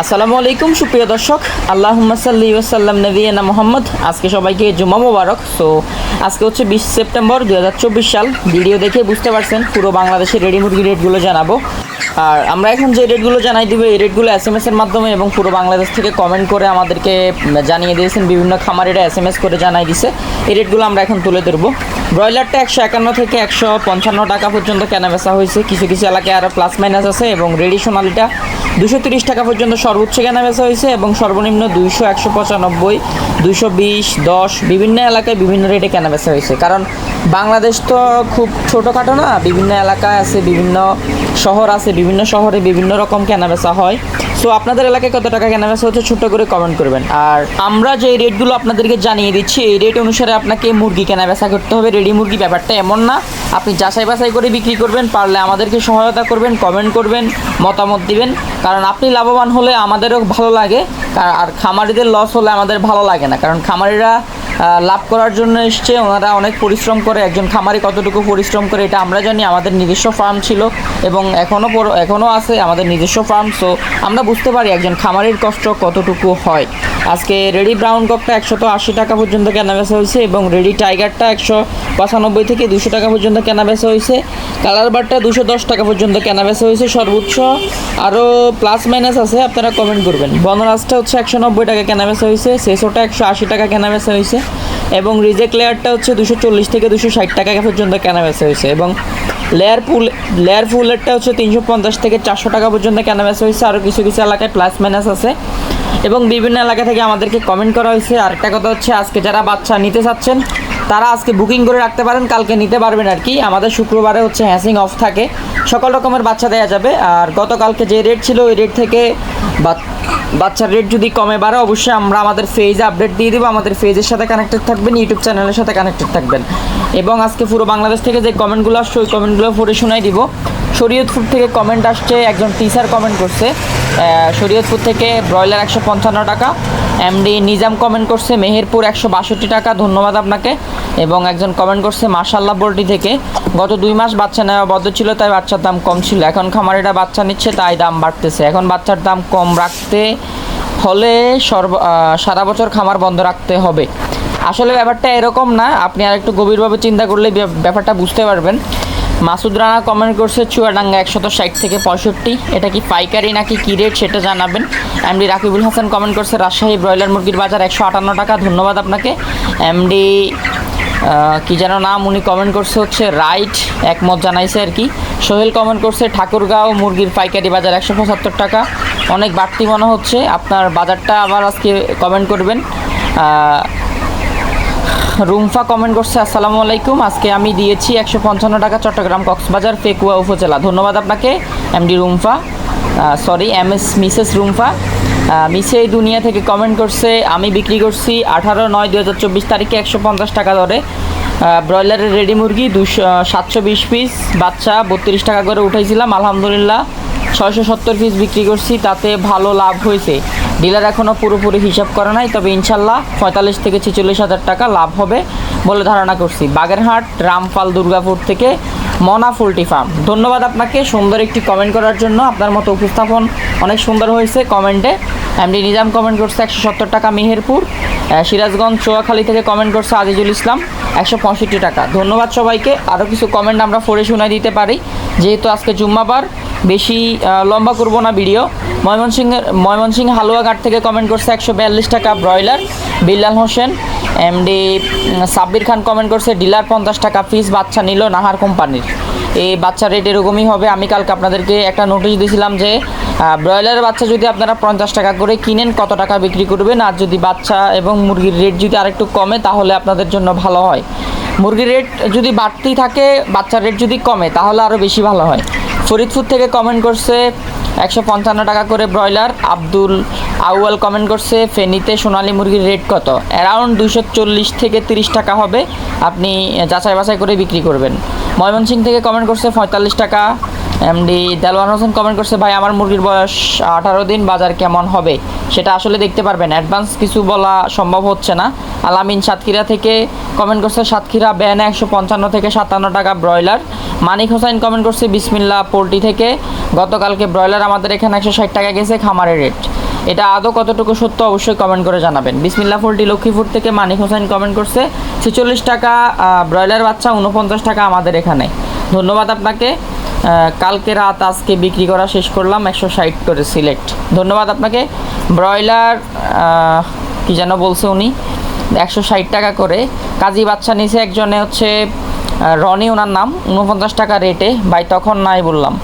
আসসালামু আলাইকুম, সুপ্রিয় দর্শক। আল্লাহ সাল্লি ওসাল্লাম নবীনা মোহাম্মদ। আজকে সবাইকে জুমা মোবারক। সো আজকে হচ্ছে বিশ সেপ্টেম্বর দু হাজার চব্বিশ সাল। ভিডিও দেখে বুঝতে পারছেন, পুরো বাংলাদেশের রেডি মুরগি রেটগুলো জানাব। আর আমরা এখন যে রেটগুলো জানাই দিব, এই রেটগুলো এস এম এর মাধ্যমে এবং পুরো বাংলাদেশ থেকে কমেন্ট করে আমাদেরকে জানিয়ে দিয়েছেন। বিভিন্ন খামারিরা এস এম এস করে জানাই দিছে। এই রেটগুলো আমরা এখন তুলে ধরবো। ব্রয়লারটা একশো একান্ন থেকে একশো পঞ্চান্ন টাকা পর্যন্ত কেনা বেচা হয়েছে। কিছু কিছু এলাকায় আরও প্লাস মাইনাস আছে এবং রেডি সোনালিটা দুশো তিরিশ টাকা পর্যন্ত সর্বোচ্চ কেনা বেচা হয়েছে এবং সর্বনিম্ন দুইশো একশো পঁচানব্বই, দুইশো বিশ, দশ বিভিন্ন এলাকায় বিভিন্ন রেটে কেনা বেচা হয়েছে। কারণ বাংলাদেশ তো খুব ছোটোখাটো না, বিভিন্ন এলাকায় আছে, বিভিন্ন শহর আছে, বিভিন্ন শহরে বিভিন্ন রকম কেনা বেচা হয়। সো আপনাদের এলাকায় কত টাকা কেনা বেচা হচ্ছে ছোট্ট করে কমেন্ট করবেন। আর আমরা যে রেটগুলো আপনাদেরকে জানিয়ে দিচ্ছি, এই রেট অনুসারে আপনাকে মুরগি কেনা বেচা করতে হবে। রেডি মুরগি ব্যাপারটা এমন না। আপনি যাচাই বাছাই করে বিক্রি করবেন, পারলে আমাদেরকে সহায়তা করবেন কমেন্ট করবেন, মতামত দিবেন। কারণ আপনি লাভবান হলে আমাদেরও ভালো লাগে, আর- খামারিদের লস হলে আমাদের ভালো লাগে না। কারণ খামারিরা লাভ করার জন্য এসছে। ওনারা অনেক পরিশ্রম করে, একজন খামারি কতটুকু পরিশ্রম করে এটা আমরা জানি, আমাদের নিজস্ব ফার্ম ছিল এবং এখনও এখনও আছে আমাদের নিজস্ব ফার্ম সো আমরা বুঝতে পারি একজন খামারির কষ্ট কতটুকু হয়। আজকে রেডি ব্রাউন ককটা একশত আশি টাকা পর্যন্ত কেনা বেচা হয়েছে এবং রেডি টাইগারটা একশো পঁচানব্বই থেকে দুশো টাকা পর্যন্ত কেনা বেচা হয়েছে। কালার বারটা দুশো দশ টাকা পর্যন্ত কেনা বেচা হয়েছে, সর্বোচ্চ। আরও প্লাস মাইনাস আছে, আপনারা কমেন্ট করবেন। বনরাজটা হচ্ছে একশো নব্বই টাকা কেনা বেচা হয়েছে, সেসোটা একশো আশি টাকা কেনা বেচা হয়েছে। এবং রিজেক্ট লেয়ারটা হচ্ছে দুশো চল্লিশ থেকে দুশো ষাট টাকা পর্যন্ত কেনা বেচা হয়েছে এবং লেয়ার ফুল লেয়ার ফুলেরটা হচ্ছে তিনশো পঞ্চাশ থেকে চারশো টাকা পর্যন্ত কেনা বেচা হয়েছে। আরও কিছু কিছু এলাকায় প্লাস মাইনাস আছে। এবং বিভিন্ন এলাকা থেকে আমাদেরকে কমেন্ট করা হয়েছে। আরেকটা কথা হচ্ছে, আজকে যারা বাচ্চা নিতে চাচ্ছেন, তারা আজকে বুকিং করে রাখতে পারেন, কালকে নিতে পারবেন আর কি। আমাদের শুক্রবারে হচ্ছে হ্যাসিং অফ থাকে। সকল রকমের বাচ্চা দেওয়া যাবে। আর গতকালকে যে রেট ছিল, ওই রেট থেকে বাচ্চার রেট যদি কমে বাড়ে, অবশ্যই আমরা আমাদের ফেজে আপডেট দিয়ে দেবো। আমাদের ফেজের সাথে কানেক্টেড থাকবেন ইউটিউব চ্যানেলের সাথে কানেক্টেড থাকবেন। এবং আজকে পুরো বাংলাদেশ থেকে যে কমেন্টগুলো আসছে, ওই কমেন্টগুলো পড়ে শোনাই দিব। শরীয়তপুর থেকে কমেন্ট আসছে, একজন টিচার কমেন্ট করছে। শরীয়তপুর থেকে ব্রয়লার একশো পঞ্চান্ন টাকা। এমডি নিজাম কমেন্ট করছে, মেহেরপুর একশো বাষট্টি টাকা, ধন্যবাদ আপনাকে। এবং একজন কমেন্ট করছে মার্শাল্লাহ বোল্টি থেকে, গত দুই মাস বাচ্চা নেওয়া বদ্ধ ছিল, তাই বাচ্চার দাম কম ছিল। এখন খামারিরা বাচ্চা নিচ্ছে, তাই দাম বাড়তেছে। এখন বাচ্চার দাম কম রাখতে হলে সর্ব সারা বছর খামার বন্ধ রাখতে হবে। আসলে ব্যাপারটা এরকম না, আপনি আর একটু গভীরভাবে চিন্তা করলে ব্যাপ- ব্যাপারটা বুঝতে পারবেন। মাসুদ রানা কমেন্ট করছে, চুয়াডাঙ্গা একশত ষাট থেকে পঁয়ষট্টি। এটা কি পাইকারি নাকি কী রেট সেটা জানাবেন। এমডি রাকিবুল হাসান কমেন্ট করছে, রাজশাহী ব্রয়লার মুরগির বাজার একশো আটান্ন টাকা, ধন্যবাদ আপনাকে। এমডি কি যেন নাম উনি কমেন্ট করছে হচ্ছে রাইট, একমত জানাইছে আর কি। সোহেল কমেন্ট করছে, ঠাকুরগাঁও মুরগির পাইকারি বাজার একশো পঁচাত্তর টাকা। অনেক বাড়তি মনে হচ্ছে, আপনার বাজারটা আবার আজকে কমেন্ট করবেন। রুমফা কমেন্ট করছে, আসসালামু আলাইকুম। আজকে আমি দিয়েছি একশো পঞ্চান্ন টাকা চট্টগ্রাম কক্সবাজার ফেকুয়া উপজেলা। ধন্যবাদ আপনাকে MD Rumfa. Sorry M S Mrs Rumfa. মিসে দুনিয়া থেকে কমেন্ট করছে, আমি বিক্রি করছি আঠারো নয় দু হাজার চব্বিশ তারিখে একশো পঞ্চাশ টাকা দরে। ব্রয়লারের রেডি মুরগি দুশো সাতশো বিশ পিস বাচ্চা বত্রিশ টাকা করে উঠাইছিলাম, আলহামদুলিল্লাহ। ছয়শো সত্তর পিস বিক্রি করছি, তাতে ভালো লাভ হয়েছে। ডিলার এখনও পুরোপুরি হিসাব করে নাই, তবে ইনশাল্লাহ পঁয়তাল্লিশ থেকে ছেচল্লিশ হাজার টাকা লাভ হবে বলে ধারণা করছি। বাগেরহাট, রামপাল, দুর্গাপুর থেকে মনা ফুলটি ফার্ম। ধন্যবাদ আপনাকে, সুন্দর একটি কমেন্ট করার জন্য। আপনার মতো উপস্থাপন অনেক সুন্দর হয়েছে কমেন্টে এমডি নিজাম কমেন্ট করছে একশো সত্তর টাকা মেহেরপুর। সিরাজগঞ্জ, চোয়াখালী থেকে কমেন্ট করছে আজিজুল ইসলাম, একশো পঁয়ষট্টি টাকা। ধন্যবাদ সবাইকে। আরও কিছু কমেন্ট আমরা পড়ে শোনাই দিতে পারি। যেহেতু আজকে জুম্মাবার বেশি লম্বা করব না ভিডিও ময়মনসিংহের ময়মনসিংহ হালুয়াঘাট থেকে কমেন্ট করছে একশো বিয়াল্লিশ টাকা broiler Billal Hossain. MD Sabbir Khan comment করছে ডিলার পঞ্চাশ টাকা পিস বাচ্চা নিল নাহার কোম্পানির এই বাচ্চা রেট এরকমই হবে। আমি কালকে আপনাদেরকে একটা নোটিশ দিয়েছিলাম যে আহ, ব্রয়লারের বাচ্চা যদি আপনারা পঞ্চাশ টাকা করে কিনেন কত টাকা বিক্রি করবেন? আর যদি বাচ্চা এবং মুরগির রেট যদি আরেকটু কমে তাহলে আপনাদের জন্য ভালো হয়। মুরগির রেট যদি বাড়তি থাকে বাচ্চার রেট যদি কমে তাহলে আরও বেশি ভালো হয়। ফরিদপুর থেকে কমেন্ট করছে, একশো পঞ্চান্ন টাকা করে ব্রয়লার আব্দুল আউয়াল কমেন্ট করছে, ফেনীতে সোনালী মুরগির রেট কত? অ্যারাউন্ড দুশো চল্লিশ থেকে তিরিশ টাকা হবে, আপনি যাচাই বাছাই করে বিক্রি করবেন। ময়মনসিং থেকে কমেন্ট করছে পঁয়তাল্লিশ টাকা এমডি দেলওয়ান হোসেন কমেন্ট করছে, ভাই, আমার মুরগির বয়স আঠারো দিন, বাজার কেমন হবে? সেটা আসলে দেখতে পারবেন। অ্যাডভান্স কিছু বলা সম্ভব হচ্ছে না। আলামিন সাতক্ষীরা থেকে কমেন্ট করছে, সাতক্ষীরা ব্যানে একশো পঞ্চান্ন থেকে সাতান্ন টাকা ব্রয়লার। মানিক হোসাইন কমেন্ট করছে, বিসমিল্লা পোলট্রি থেকে। গতকালকে ব্রয়লার আমাদের এখানে একশো ষাট টাকা গেছে, খামারের রেট এটা আদৌ কতটুকু সত্য অবশ্যই কমেন্ট করে জানাবেন। বিসমিল্লা ফুলটি লক্ষ্মীপুর থেকে মানিক হোসেন কমেন্ট করছে, ছেচল্লিশ টাকা ব্রয়লার বাচ্চা উনপঞ্চাশ টাকা আমাদের এখানে। ধন্যবাদ আপনাকে। কালকে রাত আজকে বিক্রি করা শেষ করলাম, একশো ষাট করে সিলেক্ট। ধন্যবাদ আপনাকে। ব্রয়লার কি যেন বলছে উনি, একশো ষাট টাকা করে। কাজী বাচ্চা নিচে একজনে হচ্ছে রনি ওনার নাম, উনপঞ্চাশ টাকা রেটে ভাই তখন নাই বললাম।